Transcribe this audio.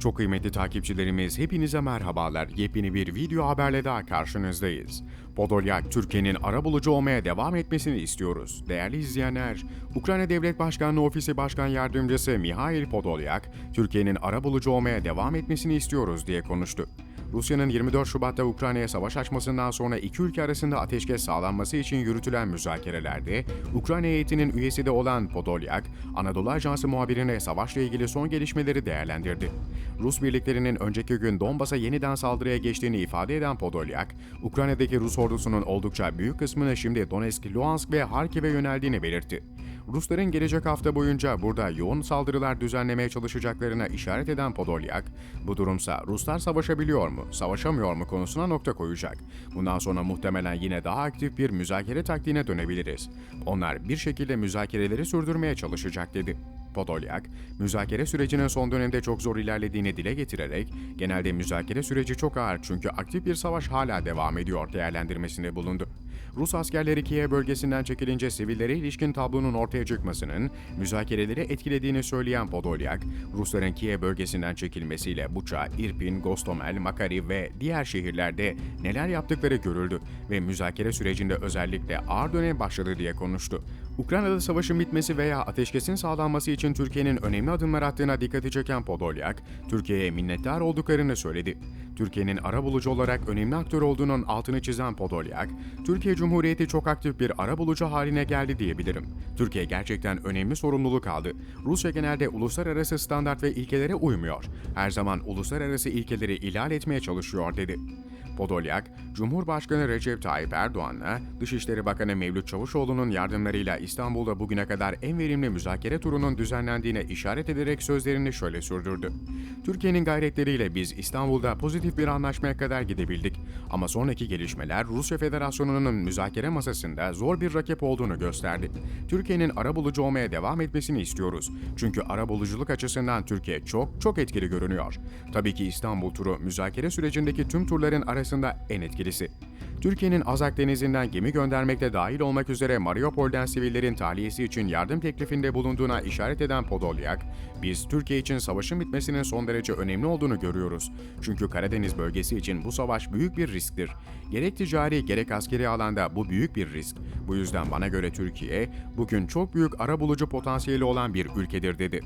Çok kıymetli takipçilerimiz hepinize merhabalar. Yepyeni bir video haberle daha karşınızdayız. Podolyak, Türkiye'nin arabulucu olmaya devam etmesini istiyoruz. Değerli izleyenler, Ukrayna Devlet Başkanlığı Ofisi Başkan Yardımcısı Mihail Podolyak, Türkiye'nin arabulucu olmaya devam etmesini istiyoruz diye konuştu. Rusya'nın 24 Şubat'ta Ukrayna'ya savaş açmasından sonra iki ülke arasında ateşkes sağlanması için yürütülen müzakerelerde Ukrayna heyetinin üyesi de olan Podolyak, Anadolu Ajansı muhabirine savaşla ilgili son gelişmeleri değerlendirdi. Rus birliklerinin önceki gün Donbas'a yeniden saldırıya geçtiğini ifade eden Podolyak, Ukrayna'daki Rus ordusunun oldukça büyük kısmını şimdi Donetsk, Luhansk ve Harkiv'e yöneldiğini belirtti. Rusların gelecek hafta boyunca burada yoğun saldırılar düzenlemeye çalışacaklarına işaret eden Podolyak, bu durumsa Ruslar savaşabiliyor mu, savaşamıyor mu konusuna nokta koyacak. Bundan sonra muhtemelen yine daha aktif bir müzakere taktiğine dönebiliriz. Onlar bir şekilde müzakereleri sürdürmeye çalışacak dedi. Podolyak, müzakere sürecinin son dönemde çok zor ilerlediğini dile getirerek, genelde müzakere süreci çok ağır çünkü aktif bir savaş hala devam ediyor değerlendirmesinde bulundu. Rus askerleri Kiev bölgesinden çekilince sivillere ilişkin tablonun ortaya çıkmasının müzakereleri etkilediğini söyleyen Podolyak, Rusların Kiev bölgesinden çekilmesiyle Buça, Irpin, Gostomel, Makariv ve diğer şehirlerde neler yaptıkları görüldü ve müzakere sürecinde özellikle ağır dönem başladı diye konuştu. Ukrayna'da savaşın bitmesi veya ateşkesin sağlanması için Türkiye'nin önemli adımlar attığına dikkati çeken Podolyak, Türkiye'ye minnettar olduklarını söyledi. Türkiye'nin arabulucu olarak önemli aktör olduğunun altını çizen Podolyak, Türkiye Cumhuriyeti çok aktif bir arabulucu haline geldi diyebilirim. Türkiye gerçekten önemli sorumluluk aldı. Rusya genelde uluslararası standart ve ilkelere uymuyor. Her zaman uluslararası ilkeleri ihlal etmeye çalışıyor dedi. Podolyak, Cumhurbaşkanı Recep Tayyip Erdoğan'la Dışişleri Bakanı Mevlüt Çavuşoğlu'nun yardımlarıyla İstanbul'da bugüne kadar en verimli müzakere turunun düzenlendiğine işaret ederek sözlerini şöyle sürdürdü. Türkiye'nin gayretleriyle biz İstanbul'da pozitif bir anlaşmaya kadar gidebildik. Ama sonraki gelişmeler Rusya Federasyonu'nun müzakere masasında zor bir rakip olduğunu gösterdi. Türkiye'nin arabulucu olmaya devam etmesini istiyoruz. Çünkü arabuluculuk açısından Türkiye çok çok etkili görünüyor. Tabii ki İstanbul turu müzakere sürecindeki tüm turların arasında en etkilisi. Türkiye'nin Azak Denizi'nden gemi göndermekte dahil olmak üzere Mariupol'den sivillerin tahliyesi için yardım teklifinde bulunduğuna işaret eden Podolyak, biz Türkiye için savaşın bitmesinin son derece önemli olduğunu görüyoruz. Çünkü Karadeniz bölgesi için bu savaş büyük bir risktir. Gerek ticari gerek askeri alanda bu büyük bir risk. Bu yüzden bana göre Türkiye, bugün çok büyük arabulucu potansiyeli olan bir ülkedir dedi.